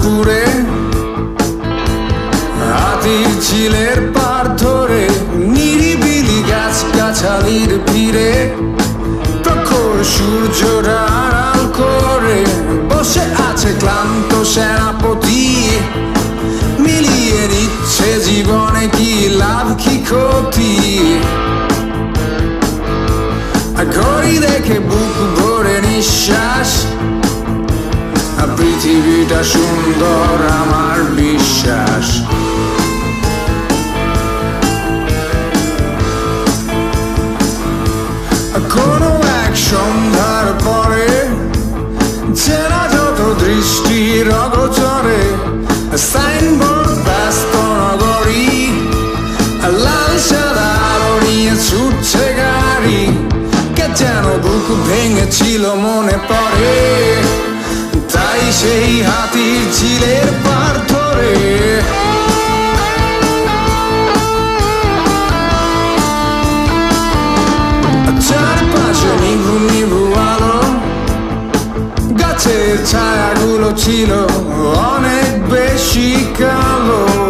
পুকুরে। হাতির চিলের পার ধরে নিরিবিলি গাছ গাছালির ভিড়ে তখন সূর্যরা আড়াল করে বসে আছে ক্লান্ত সুন্দর আমার বিশ্বাস। কোনো এক সন্ধ্যার পরে চেনা যত দৃষ্টির অগোচরে সাইনবোর্ড ব্যস্ত নগরী, লাল সাদা আলো নিয়ে ছুটছে গাড়ি, কে যেন বুক ভেঙেছিল মনে পড়ে। সেই হাতির ঝিলের পার ধরে। চারপাশে নিভু নিভু আলো, গাছের ছায়াগুলো ছিল অনেক বেশি কালো।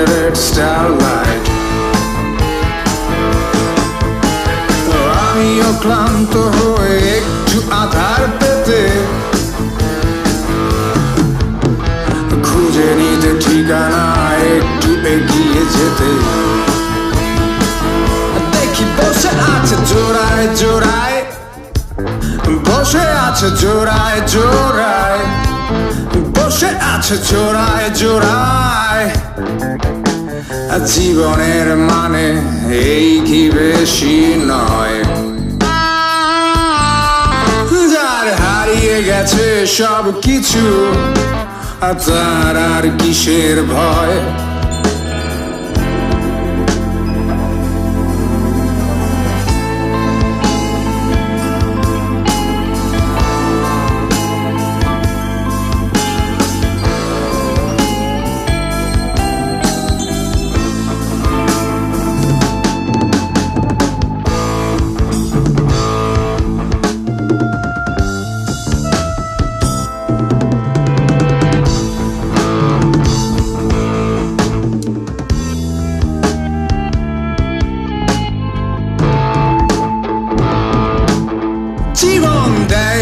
সিগারেট স্টারলাইট আমিও ক্লান্ত হয়ে একটু আধার পেতে খুঁজে নিতে ঠিকানা একটু এগিয়ে যেতে। দেখি বসে আছে জোড়ায় জোড়ায়, বসে আছে জোড়ায় জোড়ায়। বসে আছে চোরায় জোড়ায় জীবনের মানে এই কি বেশি নয় যার হারিয়ে গেছে সব কিছু আর তার আর কিসের ভয়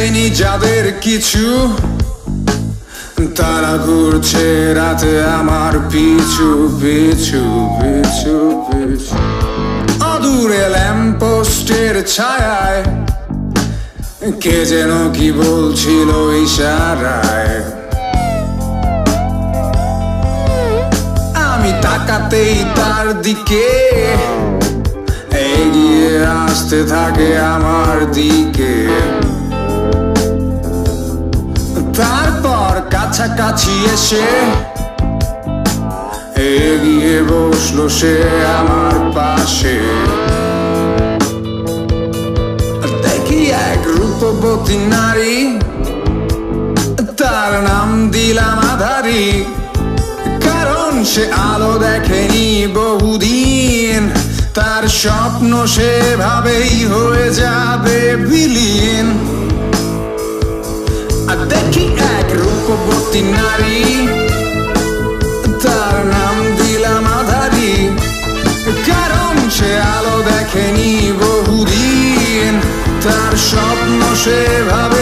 দেয়নি যাদের কিছু। তারা ঘুরছে রাতে আমার পিছু পিছু পিছু পিছু। অদূরে ল্যাম্পোস্টের ছায়ায় কে যেন কি বলছিল ইশারায়। আমি তাকাতেই তার দিকে, এগিয়ে আসতে থাকে আমার দিকে। তারপর কাছাকাছি এসে এগিয়ে বসল সে আমার পাশে। দেখি এক রূপবতী নারী, তার নাম দিলাম আধারি, কারণ সে আলো দেখেনি বহুদিন। তার স্বপ্ন সেভাবেই হয়ে যাবে বিলীন। দেখি এক রূপবতী নারী। তার নাম দিলাম আধারি। কারণ সে আলো দেখেনি বহুদিন। তার স্বপ্ন সেভাবেই হয়ে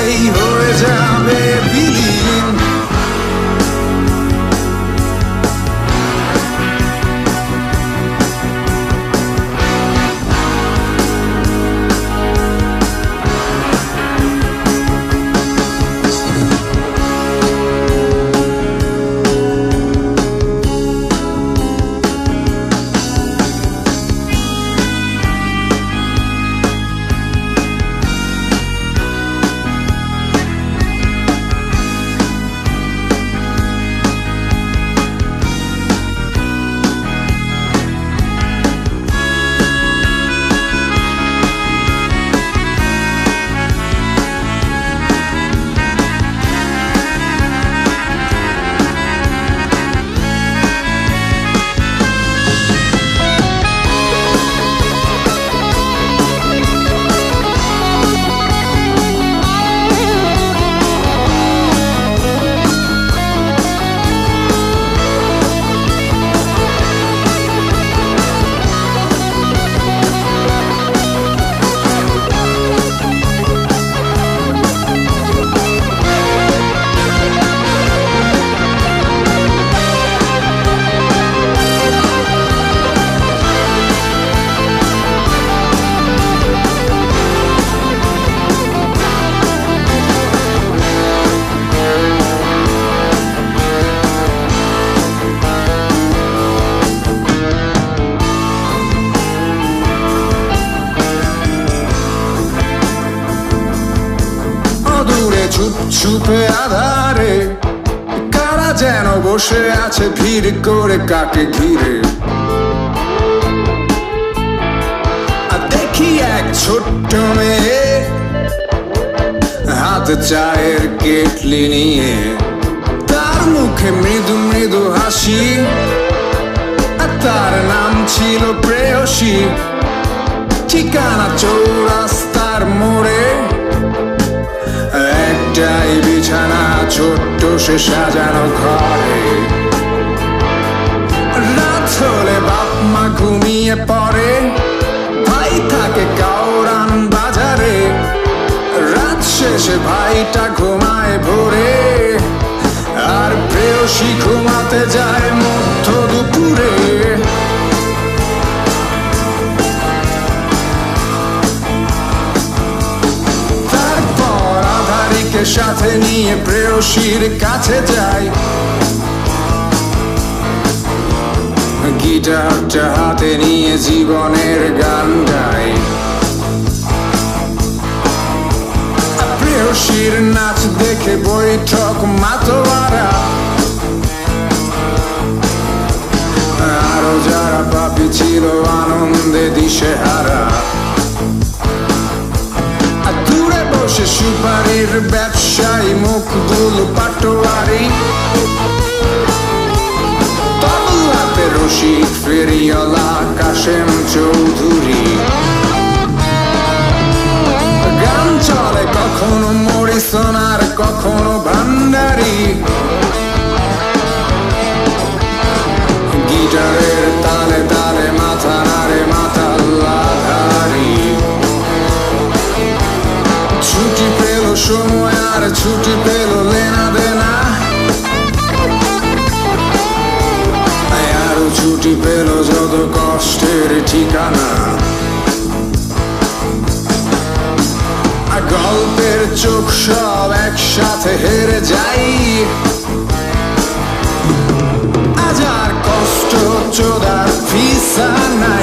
চুপ চুপে আধারে। কারা যেন বসে আছে ভিড় করে কাকে ঘিরে। দেখি এক ছোট্ট মেয়ে হাত চায়ের কেটলি নিয়ে। তার মুখে মৃদু মৃদু হাসি তার নাম ছিল প্রেয়সী। ঠিকানা চৌরাস্তার মোড়ে। একটাই বিছানা, ছোট্ট সে সাজানো ঘরে। রাত হলে বাপ মা ঘুমিয়ে পড়ে, ভাই থাকে কাউরান বাজারে। রাত শেষে ভাইটা ঘুমায় ভোরে, আর প্রেয়সী ঘুমাতে যায় মধ্য আধারিকে সাথে নিয়ে প্রেয়সীর কাছে যাই। গিটারটা হাতে নিয়ে জীবনের গান গাই। প্রেয়সীর নাচ দেখে বৈঠক মাতোয়ারা। আরও যারা পাপি ছিল, আনন্দে দিশে সুপারির ব্যবসায়ী, মুখগুলো পাটোয়ারি। তবলাতে রশিদ ফেরিওয়ালা কাশেম চৌধুরী। গান চলে কখনো মরিসন সোনার কখনো ভান্ডারি। যত কষ্টের ঠিকানা। গল্পের চোখ সব একসাথে হেরে যাই। আজ আর কষ্ট চোদার ফিসা নাই।